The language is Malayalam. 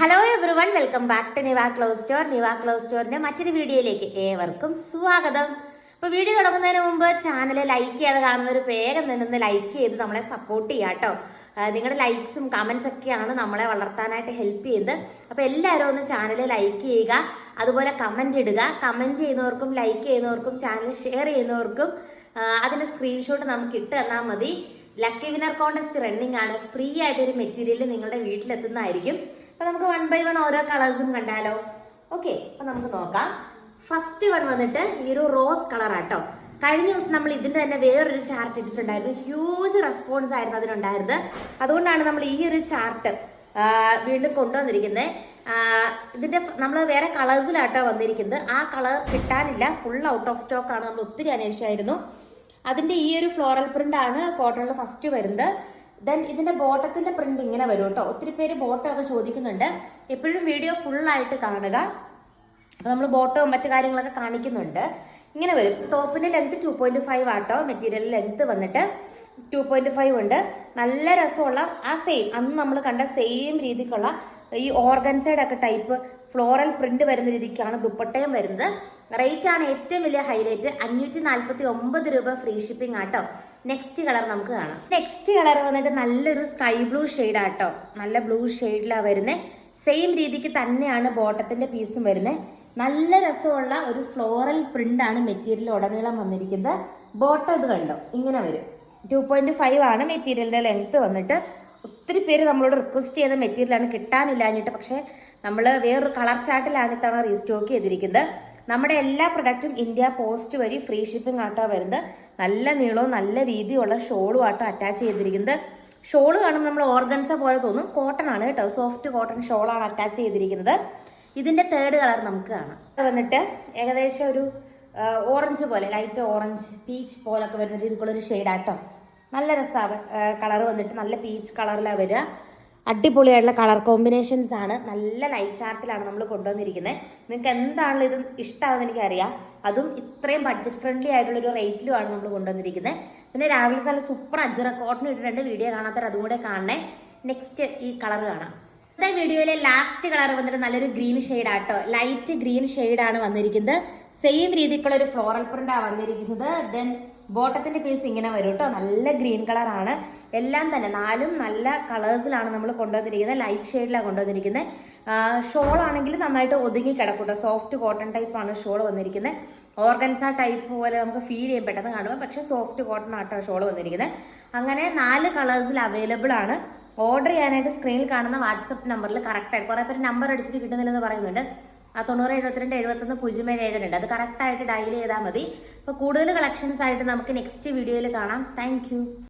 Hello everyone welcome back to Niva clothes store Niva clothes സ്റ്റോറിന്റെ മറ്റൊരു വീഡിയോയിലേക്ക് ഏവർക്കും സ്വാഗതം. അപ്പോൾ വീഡിയോ തുടങ്ങുന്നതിന് മുമ്പ് ചാനൽ ലൈക്ക് ചെയ്യാതെ കാണുന്നവർ വേഗം തന്നെ ഒന്ന് ലൈക്ക് ചെയ്ത് നമ്മളെ സപ്പോർട്ട് ചെയ്യാം കേട്ടോ നിങ്ങളുടെ ലൈക്സും കമൻസ് ഒക്കെയാണ് നമ്മളെ വളർത്താനായിട്ട് ഹെൽപ്പ് ചെയ്യുന്നത്. അപ്പോൾ എല്ലാവരും ഒന്ന് ചാനൽ ലൈക്ക് ചെയ്യുക അതുപോലെ കമന്റ് ഇടുക. കമന്റ് ചെയ്യുന്നവർക്കും ലൈക്ക് ചെയ്യുന്നവർക്കും ചാനൽ ഷെയർ ചെയ്യുന്നവർക്കും അതിന്റെ സ്ക്രീൻഷോട്ട് നമുക്ക് ഇട്ട് തന്നാൽ മതി. ലക്കി വിനർ കോൺടെസ്റ്റ് റണ്ണിങ് ആണ്. ഫ്രീ ആയിട്ട് ഒരു മെറ്റീരിയൽ നിങ്ങളുടെ വീട്ടിലെത്തുന്നതായിരിക്കും. അപ്പൊ നമുക്ക് വൺ ബൈ വൺ ഓരോ കളേഴ്സും കണ്ടാലോ? ഓക്കെ അപ്പൊ നമുക്ക് നോക്കാം. ഫസ്റ്റ് വൺ വന്നിട്ട് ഈ ഒരു റോസ് കളർ ആട്ടോ. കഴിഞ്ഞ ദിവസം നമ്മൾ ഇതിന്റെ തന്നെ വേറൊരു ചാർട്ട് ഇട്ടിട്ടുണ്ടായിരുന്നു. ഹ്യൂജ് റെസ്പോൺസ് ആയിരുന്നു അതിനുണ്ടായിരുന്നത്. അതുകൊണ്ടാണ് നമ്മൾ ഈ ഒരു ചാർട്ട് വീണ്ടും കൊണ്ടുവന്നിരിക്കുന്നത് ഇതിന്റെ നമ്മൾ വേറെ കളേഴ്സിലാട്ടോ വന്നിരിക്കുന്നത്. ആ കളർ കിട്ടാനില്ല. ഫുൾ ഔട്ട് ഓഫ് സ്റ്റോക്ക് ആണ്. നമ്മൾ ഒത്തിരി അന്വേഷിച്ചായിരുന്നു. അതിന്റെ ഈ ഒരു ഫ്ലോറൽ പ്രിന്റ് ആണ് കോട്ടണിൽ ഫസ്റ്റ് വരുന്നത്. ദെൻ ഇതിന്റെ ബോട്ടത്തിന്റെ പ്രിന്റ് ഇങ്ങനെ വരും കേട്ടോ. ഒത്തിരി പേര് ബോട്ടം ഒക്കെ ചോദിക്കുന്നുണ്ട്. എപ്പോഴും വീഡിയോ ഫുൾ ആയിട്ട് കാണുക. അപ്പൊ നമ്മൾ ബോട്ടവും മറ്റു കാര്യങ്ങളൊക്കെ കാണിക്കുന്നുണ്ട്. ഇങ്ങനെ വരും. ടോപ്പിന്റെ ലെങ്ത് ടു പോയിന്റ് ഫൈവ് ആട്ടോ. മെറ്റീരിയൽ ലെങ്ത് വന്നിട്ട് ടു പോയിന്റ് ഫൈവ് ഉണ്ട്. നല്ല രസമുള്ള ആ സെയിം അന്ന് നമ്മൾ കണ്ട സെയിം രീതിക്കുള്ള ഈ ഓർഗൻസൈഡ് ഒക്കെ ടൈപ്പ് ഫ്ലോറൽ പ്രിന്റ് വരുന്ന രീതിക്കാണ് ദുപ്പട്ടയും വരുന്നത്. റേറ്റ് ആണ് ഏറ്റവും വലിയ ഹൈലൈറ്റ് അഞ്ഞൂറ്റി നാല്പത്തി ഒമ്പത് രൂപ ഫ്രീ ഷിപ്പിംഗ് ആട്ടോ നെക്സ്റ്റ് കളർ നമുക്ക് കാണാം. നെക്സ്റ്റ് കളർ വന്നിട്ട് നല്ലൊരു സ്കൈ ബ്ലൂ ഷെയ്ഡ് ആട്ടോ നല്ല ബ്ലൂ ഷെയ്ഡിലാണ് വരുന്നത് സെയിം രീതിക്ക് തന്നെയാണ് ബോട്ടത്തിന്റെ പീസും വരുന്നത് നല്ല രസമുള്ള ഒരു ഫ്ലോറൽ പ്രിന്റ് ആണ് മെറ്റീരിയൽ ഉടനീളം വന്നിരിക്കുന്നത്. ബോട്ടം ഇത് കണ്ടോ? ഇങ്ങനെ വരും. ടു പോയിന്റ് ഫൈവ് ആണ് മെറ്റീരിയലിന്റെ ലെങ്ത് വന്നിട്ട്. ഒത്തിരി പേര് നമ്മളോട് റിക്വസ്റ്റ് ചെയ്ത മെറ്റീരിയലാണ് കിട്ടാനില്ലാഞ്ഞിട്ട്. പക്ഷേ നമ്മൾ വേറൊരു കളർ ചാർട്ടിലാണ് ഇത്തവണ റീസ്റ്റോക്ക് ചെയ്തിരിക്കുന്നത്. നമ്മുടെ എല്ലാ പ്രൊഡക്റ്റും ഇന്ത്യ പോസ്റ്റ് വഴി ഫ്രീ ഷിപ്പിംഗ് ആട്ടോ വരുന്നത്. നല്ല നീളവും നല്ല വീതിയുള്ള ഷോളും ആട്ടോ അറ്റാച്ച് ചെയ്തിരിക്കുന്നത്. ഷോൾ കാണുമ്പോൾ നമ്മൾ ഓർഗൻസ പോലെ തോന്നും. കോട്ടൺ ആണ് കേട്ടോ. സോഫ്റ്റ് കോട്ടൺ ഷോളാണ് അറ്റാച്ച് ചെയ്തിരിക്കുന്നത്. ഇതിന്റെ തേർഡ് കളർ നമുക്ക് കാണാം. വന്നിട്ട് ഏകദേശം ഒരു ഓറഞ്ച് പോലെ ലൈറ്റ് ഓറഞ്ച് പീച്ച് പോലൊക്കെ വരുന്ന രീതിക്കുള്ള ഒരു ഷെയ്ഡാട്ടോ നല്ല രസമാണ് കളർ വന്നിട്ട് നല്ല പീച്ച് കളറിലാണ് വരിക. അടിപൊളിയായിട്ടുള്ള കളർ കോമ്പിനേഷൻസ് ആണ്. നല്ല ലൈറ്റ് ചാർട്ടിലാണ് നമ്മൾ കൊണ്ടുവന്നിരിക്കുന്നത് നിങ്ങൾക്ക് എന്താണല്ലോ ഇത് ഇഷ്ടമാണെന്ന് എനിക്കറിയാം. അതും ഇത്രയും ബഡ്ജറ്റ് ഫ്രണ്ട്ലി ആയിട്ടുള്ള ഒരു റേറ്റിലുമാണ് നമ്മൾ കൊണ്ടുവന്നിരിക്കുന്നത് പിന്നെ രാവിലെ നല്ല സൂപ്പർ അജറ കോട്ടൺ ഇട്ടിട്ടുണ്ട്. വീഡിയോ കാണാത്തവർ അതും കൂടെ കാണണേ. നെക്സ്റ്റ് ഈ കളർ കാണാം. ഇന്നത്തെ വീഡിയോയിലെ ലാസ്റ്റ് കളർ വന്നിട്ട് നല്ലൊരു ഗ്രീൻ ഷെയ്ഡ് ആട്ടോ. ലൈറ്റ് ഗ്രീൻ ഷെയ്ഡ് ആണ് വന്നിരിക്കുന്നത്. സെയിം രീതിക്കുള്ള ഒരു ഫ്ലോറൽ പ്രിന്റ് ആണ് വന്നിരിക്കുന്നത്. ദെൻ ബോട്ടത്തിന്റെ പീസ് ഇങ്ങനെ വരും കേട്ടോ നല്ല ഗ്രീൻ കളർ ആണ്. എല്ലാം തന്നെ നാലും നല്ല കളേഴ്സിലാണ് നമ്മൾ കൊണ്ടുവന്നിരിക്കുന്നത്. ലൈറ്റ് ഷെയ്ഡിലാണ് കൊണ്ടുവന്നിരിക്കുന്നത്. ഷോൾ ആണെങ്കിൽ നന്നായിട്ട് ഒതുങ്ങി കിടക്കൂട്ടോ സോഫ്റ്റ് കോട്ടൺ ടൈപ്പ് ആണ് ഷോൾ വന്നിരിക്കുന്നത്. ഓർഗൻസ ടൈപ്പ് പോലെ നമുക്ക് ഫീൽ ചെയ്യാൻ പെട്ടെന്ന് കാണുമ്പോൾ പക്ഷേ സോഫ്റ്റ് കോട്ടൺ ആട്ടോ ഷോൾ വന്നിരിക്കുന്നത്. അങ്ങനെ നാല് കളേഴ്സിൽ അവൈലബിൾ ആണ്. ഓർഡർ ചെയ്യാനായിട്ട് സ്ക്രീനിൽ കാണുന്ന വാട്സപ്പ് നമ്പറിൽ കറക്റ്റായിട്ട് കുറേ പേര് നമ്പർ അടിച്ചിട്ട് കിട്ടുന്നില്ലെന്ന് പറയുന്നുണ്ട്. ആ തൊണ്ണൂറ് എഴുപത്തിരണ്ട് എഴുപത്തൊന്ന് പൂജ്യം ഏഴ് ഏഴുണ്ട് അത് കറക്റ്റായിട്ട് ഡയൽ ചെയ്താൽ മതി. അപ്പോൾ കൂടുതൽ കളക്ഷൻസ് ആയിട്ട് നമുക്ക് നെക്സ്റ്റ് വീഡിയോയിൽ കാണാം. താങ്ക്